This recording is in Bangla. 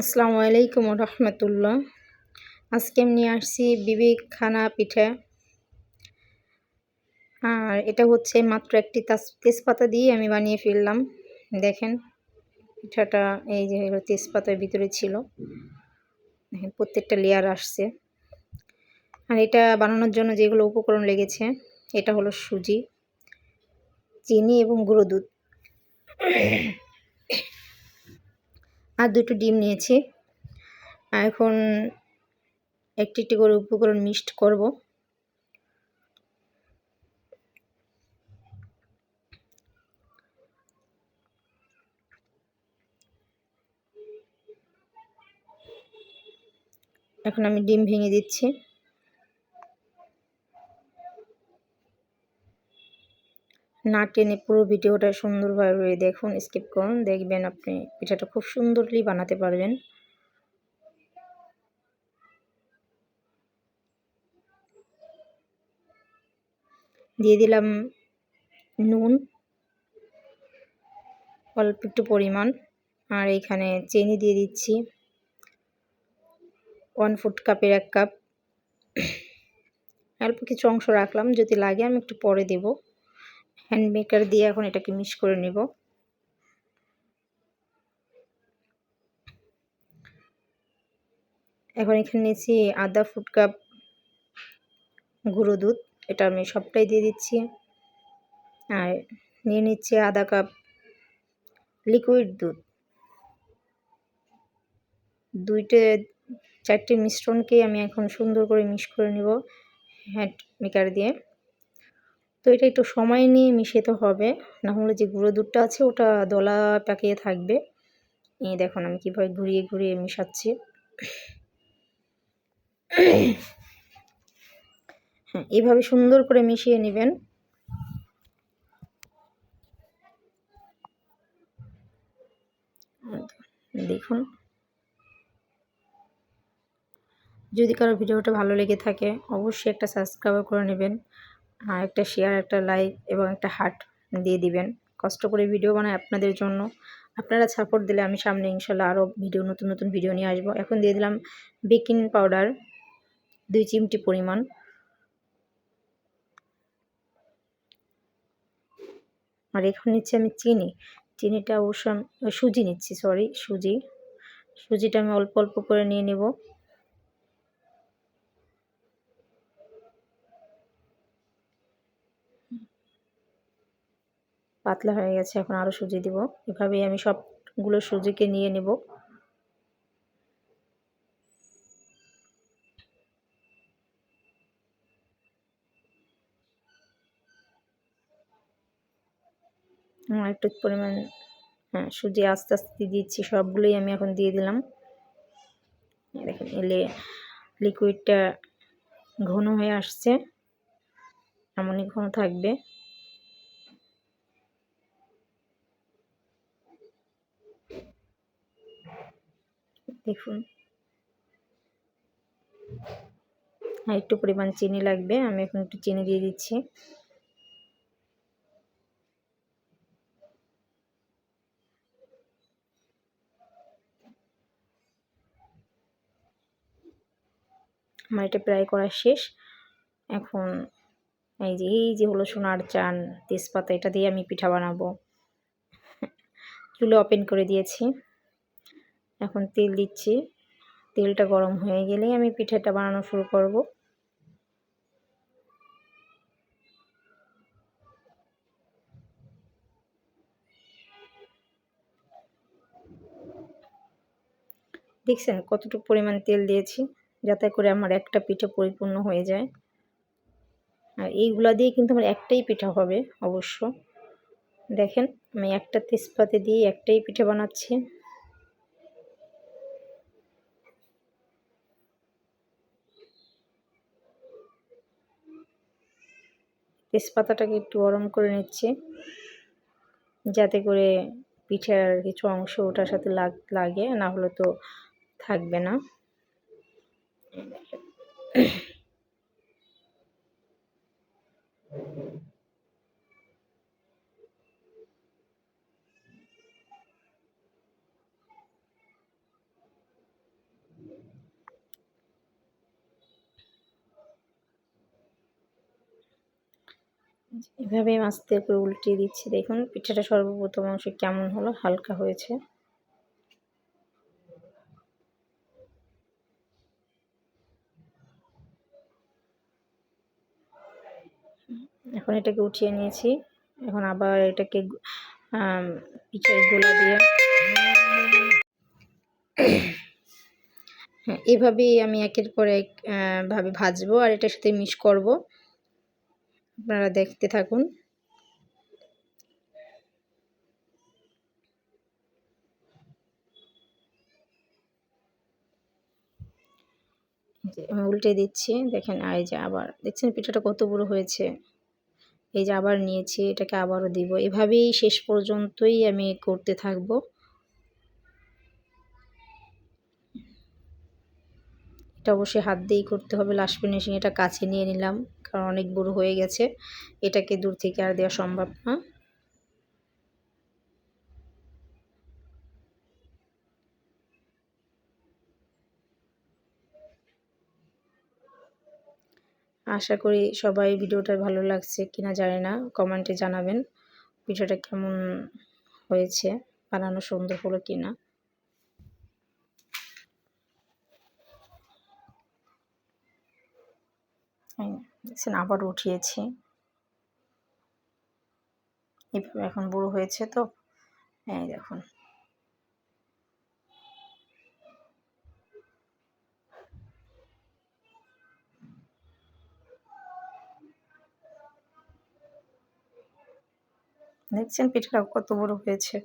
আসসালামু আলাইকুম রহমতুল্লাহ। আজকে আমি নিয়ে আসছি বিবেক খানা পিঠা। আর এটা হচ্ছে মাত্র একটি তেজপাতা দিয়ে আমি বানিয়ে ফেললাম। দেখেন, পিঠাটা এই যে তেজপাতার ভিতরে ছিল। দেখেন, প্রত্যেকটা লেয়ার আসছে। আর এটা বানানোর জন্য যেগুলো উপকরণ লেগেছে, এটা হলো সুজি, চিনি এবং গুঁড়ো দুধ। আর দুটো ডিম নিয়েছি। এখন একটি একটি করে উপকরণ মিক্সড করব। এখন আমি ডিম ভেঙে দিচ্ছি। না টেনে পুরো ভিডিওটা সুন্দরভাবে দেখুন স্কিপ করুন, দেখবেন আপনি পিঠাটা খুব সুন্দরলি বানাতে পারবেন। দিয়ে দিলাম নুন, অল্প একটু পরিমাণ, আর এইখানে চিনি দিয়ে দিচ্ছি। ওয়ান ফুট কাপের এক কাপ অল্প কিছু অংশ রাখলাম, যদি লাগে আমি একটু পরে দেবো। হ্যান্ড মেকার দিয়ে এখন এটাকে মিক্স করে নেব। এখন এখানে নিয়েছি আদা ফুট কাপ গুঁড়ো দুধ, এটা আমি সবটাই দিয়ে দিচ্ছি। আর নিয়ে নিচ্ছি আধা কাপ লিকুইড দুধ। দুইটে, চারটে মিশ্রণকে আমি এখন সুন্দর করে মিক্স করে নেব হ্যান্ড মেকার দিয়ে। তো এটা একটু সময় নিয়ে মিশাতে হবে। না হলে যে গুঁড়ো দুধটা আছে, ওটা দলা পাকিয়ে থাকবে। এই দেখুন, আমি কীভাবে ঘুরিয়ে ঘুরিয়ে মিশাচ্ছি। হ্যাঁ এভাবে সুন্দর করে মিশিয়ে নেবেন। দেখুন। যদি কারও ভিডিওটা ভালো লেগে থাকে, অবশ্যই একটা সাবস্ক্রাইব করে নেবেন। একটা শেয়ার একটা লাইক এবং একটা হার্ট দিয়ে দিবেন। কষ্ট করে ভিডিও বানাই আপনাদের জন্য। আপনারা সাপোর্ট দিলে আমি সামনে ইনশাল্লাহ আরও ভিডিও নতুন নতুন ভিডিও নিয়ে আসব। এখন দিয়ে দিলাম বেকিং পাউডার দুই চিমটি পরিমাণ। আর এখন নিচ্ছি আমি চিনি। চিনিটা অবশ্য সুজি নিচ্ছি সরি সুজি। সুজিটা আমি অল্প অল্প করে নিয়ে নেব। পাতলা হয়ে গেছে, এখন আরও সুজি দিব। এভাবেই আমি সবগুলো সুজিকে নিয়ে নেব। একটু পরিমাণ হ্যাঁ সুজি আস্তে আস্তে দিচ্ছি, সবগুলোই আমি এখন দিয়ে দিলাম। দেখেন এলে লিকুইডটা ঘন হয়ে আসছে, এমনই ঘন থাকবে। দেখুন। আর একটু পরিমাণ চিনি লাগবে, আমি এখন একটু চিনি দিয়ে দিচ্ছি। আমার এটা প্রায় করা শেষ। এখন এই যে এই যে হলো সোনার চান, তেজপাতা, এটা দিয়ে আমি পিঠা বানাবো। চুলো ওপেন করে দিয়েছি। এখন তেল দিচ্ছি। তেলটা গরম হয়ে গেলেই আমি পিঠাটা বানানো শুরু করব। দেখছেন কতটুকু পরিমাণ তেল দিয়েছি যাতে করে আমার একটা পিঠা পরিপূর্ণ হয়ে যায়। আর এইগুলা দিয়ে কিন্তু আমার একটাই পিঠা হবে অবশ্য। দেখেন আমি একটা তেজপাতে দিয়ে একটাই পিঠে বানাচ্ছি। তেজপাতাটাকে একটু গরম করে নিচ্ছি। যাতে করে পিঠার কিছু অংশ ওটার সাথে লাগে, না হলে তো থাকবে না। এভাবে আস্তে করে উল্টিয়ে দিচ্ছি। দেখুন, পিঠাটা সর্বপ্রথম অংশ কেমন হলো, হালকা হয়েছে। এখন এটাকে উঠিয়ে নিয়েছি। এখন আবার এটাকে পিঠের গোলা দিয়ে। হ্যাঁ এভাবেই আমি একের পর এক ভাবে ভাজবো আর এটার সাথে মিশ করব। আপনারা দেখতে থাকুন। উল্টে দিচ্ছি, দেখেন, এই যে আবার, দেখছেন পিঠাটা কত বড় হয়েছে? এই যে আবার নিয়েছি, এটাকে আবারও দিব। এভাবেই শেষ পর্যন্তই আমি করতে থাকব। এটা অবশ্যই হাত দিয়েই করতে হবে লাস্ট ফিনিশিং এটা কাছে নিয়ে নিলাম, কারণ অনেক বড় হয়ে গেছে, এটাকে দূর থেকে আর দেওয়া সম্ভব না। আশা করি সবাই ভিডিওটা ভালো লাগছে কিনা জানি না কমেন্টে জানাবেন, ভিডিওটা কেমন হয়েছে, বানানো সুন্দর হলো কিনা। দেখছেন, আবার উঠিয়েছি। এভাবে এখন বুড়ো হয়েছে তো হ্যাঁ দেখুন। দেখছেন পিঠাটা কত বড় হয়েছে।